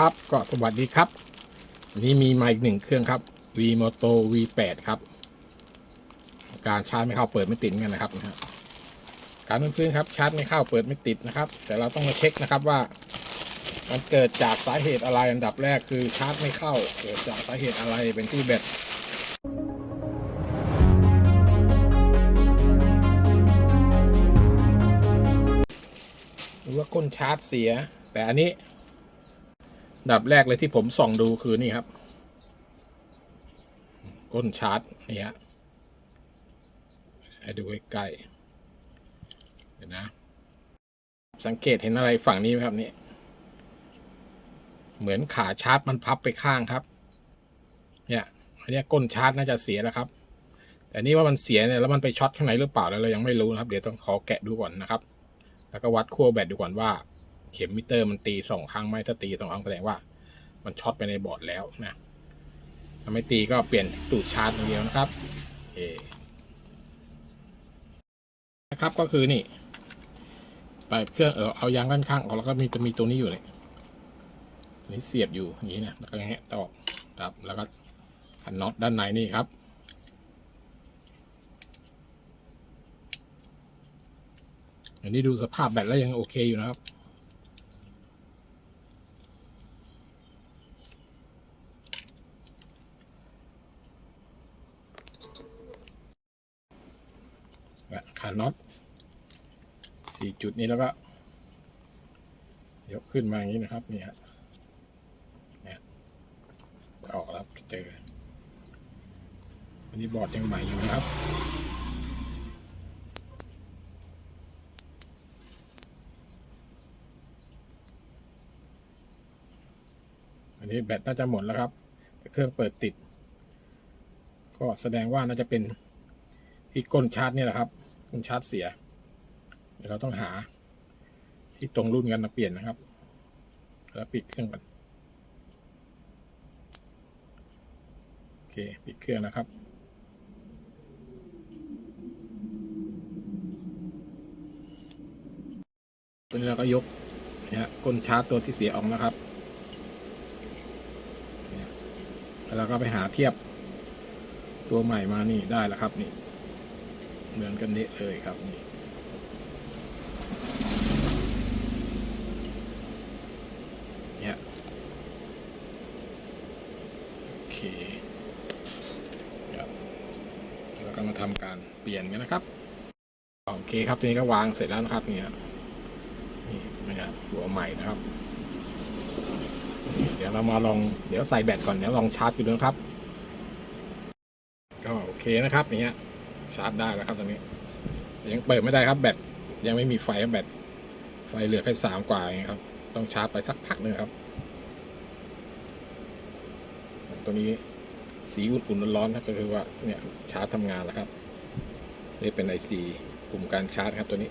ครับก็สวัสดีครับวันนี้มีมาอีกหนึ่งเครื่องครับ Vmoto V8 ครับ การชาร์จไม่เข้าเปิดไม่ติดกันนะครับนะฮะการเพื่อนๆครับชาร์จไม่เข้าเปิดไม่ติดนะครับ แต่เราต้องมาเช็คนะครับว่า มันเกิดจากสาเหตุอะไรอันดับแรกคือชาร์จไม่เข้าเกิดจากสาเหตุอะไรเป็นที่แบตหรือว่าก้นชาร์จเสีย แต่อันนี้ ดับแรกเลยที่ผมส่องดูคือนี่ครับ ก้นชาร์จนี่ฮะให้ดูใกล้ๆเดี๋ยวนะ สังเกตเห็นอะไรฝั่งนี้ไหมครับนี่เหมือนขาชาร์จมันพับไปข้างครับ เนี่ยอันนี้ก้นชาร์จน่าจะเสียแล้วครับ แต่นี่ว่ามันเสียเนี่ยแล้วมันไปช็อตข้างในหรือเปล่าแล้วเรายังไม่รู้นะครับ เดี๋ยวต้องขอแกะดูก่อนนะครับ แล้วก็วัดขั้วแบตดูก่อนว่า เข็มมิเตอร์มันตีสองครั้งไหมถ้าตีสองครั้งแสดงว่า มันช็อตไปในบอร์ดแล้วนะถ้าไม่ตีก็เปลี่ยนตูดชาร์จอย่างเดียวนะครับโอนะครับก็คือนี่ไปเครื่องเออเอายางด้านข้างออกแล้วก็มีจะมีตัวนี้อยู่เลยอันนี้เสียบอยู่อย่างนี้นะแล้วก็อย่างเงี้ยต่อครับ แล้วก็ขันน็อตด้านในนี่ครับอันนี้ดูสภาพแบตแล้วยังโอเคอยู่นะครับ ขาน็อตสี่จุดนี้แล้วก็ยกขึ้นมาอย่างนี้นะครับนี่ฮะเนี่ยออกแล้วเจออันนี้บอร์ดยังใหม่อยู่นะครับอันนี้แบตน่าจะหมดแล้วครับ แต่เครื่องเปิดติด ก็แสดงว่าน่าจะเป็นที่ก้นชาร์จนี่แหละครับ ก้นชาร์จเสีย เดี๋ยวเราต้องหา ที่ตรงรุ่นกันมาเปลี่ยนนะครับ แล้วปิดเครื่องกันโอเคปิดเครื่องนะครับตัวนี้เราก็ยกนะฮะก้นชาร์จตัวที่เสียออกนะครับแล้วเราก็ไปหาเทียบตัวใหม่มานี่ได้แล้วครับนี่ เหมือนกันเละเลยครับนี่เนี่ยโอเคครับแล้วก็มาทำการเปลี่ยนกันนะครับโอเคครับตัวนี้ก็วางเสร็จแล้วนะครับเนี่ยนี่นะครับหัวใหม่นะครับ เดี๋ยวเรามาลองเดี๋ยวใส่แบตก่อนเดี๋ยวลองชาร์จดูนะครับ ก็โอเคนะครับอย่างเงี้ย ชาร์จได้แล้วครับตอนนี้ ยังเปิดไม่ได้ครับแบตยังไม่มีไฟครับแบตไฟเหลือแค่สามกว่าเองครับ ต้องชาร์จไปสักพักหนึ่งครับ ตัวนี้สีอุ่นๆร้อนๆนะก็คือว่าเนี่ยชาร์จทำงานแล้วครับนี่เป็นไอซีกลุ่มการชาร์จครับตัวนี้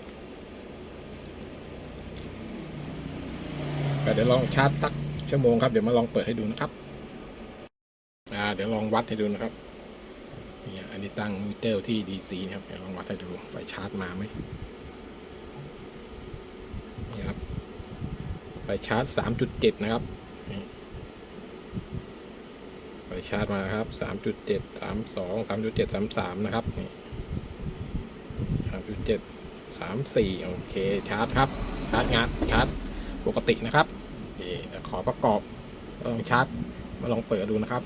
เดี๋ยวลองชาร์จสักชั่วโมงครับเดี๋ยวมาลองเปิดให้ดูนะครับ อ่า เดี๋ยวลองวัดให้ดูนะครับ อันนี้ตั้งมิเตอร์ที่ DC นะครับเดี๋ยวลองวัดให้ดูไฟชาร์จมาไหมนี่ครับไฟชาร์จ 3.7 นะครับไฟชาร์จมาครับ 3.7 32 3.7 33 นะครับนี่3.7 34 โอเคชาร์จครับ ชาร์จงานชาร์จปกตินะครับนี่เดี๋ยวขอประกอบลองชาร์จมาลองเปิดดูนะครับ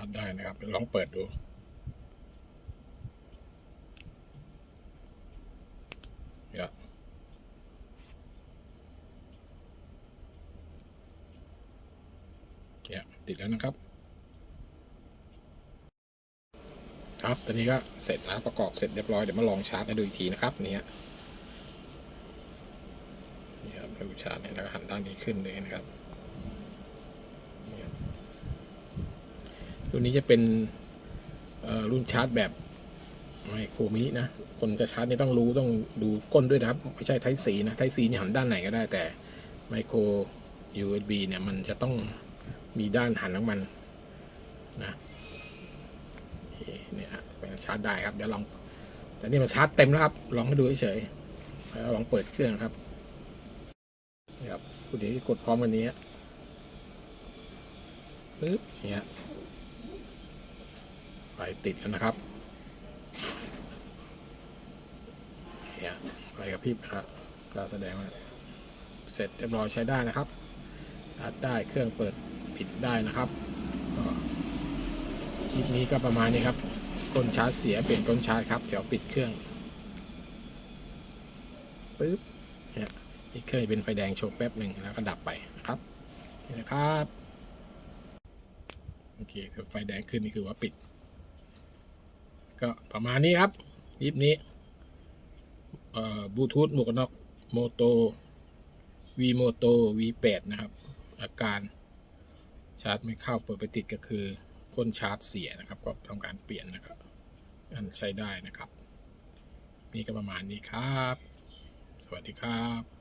รับได้นะครับเดี๋ยว ลองเปิดดูเนี่ยติดแล้วนะครับ ครับ ตอนนี้ก็เสร็จแล้วประกอบเสร็จเรียบร้อย เดี๋ยวมาลองชาร์จให้ดูอีกทีนะครับนี่ฮะนี่ครับให้ดูชาร์จเนี่ยแล้วหันด้านนี้ขึ้นเลยนะครับ รุ่นนี้จะเป็นรุ่นชาร์จแบบไมโครมินินะ คนจะชาร์จนี่ต้องรู้ต้องดูก้นด้วยนะครับ ไม่ใช่ไทสีนะไทสีนี่หันด้านไหนก็ได้แต่ไมโคร USB เนี่ยมันจะต้องมีด้านหันของมันนะเนี่ยฮะเป็นชาร์จได้ครับ เดี๋ยวลอง แต่นี่มันชาร์จเต็มแล้วครับ ลองให้ดูเฉยๆแล้วลองเปิดเครื่องครับนี่ครับคุณเดี๋ยวกดพร้อมกันนี้ฮะปึ๊บเนี่ย ไฟติดแล้วนะครับเนี่ยไฟกระพริบนะครับก็แสดงว่าเสร็จเรียบร้อยใช้ได้นะครับชาร์จได้เครื่องเปิดปิดได้นะครับก็คลิปนี้ก็ประมาณนี้ครับก้นชาร์จเสียเปลี่ยนก้นชาร์จครับเดี๋ยวปิดเครื่องปึ๊บเนี่ยอีกเครื่องเป็นไฟแดงโชว์แป๊บหนึ่งแล้วก็ดับไปนะครับนี่นะครับโอเคคือไฟแดงขึ้นนี่คือว่าปิด ก็ประมาณนี้ครับคลิปนี้บลูทูธหมวกกันน็อกโมโต v m o t o V8 นะครับ อาการชาร์จไม่เข้าเปิดไปติดก็คือก้นชาร์จเสียนะครับ ก็ทำการเปลี่ยนนะครับ อันใช้ได้นะครับ นี่ก็ประมาณนี้ครับ สวัสดีครับ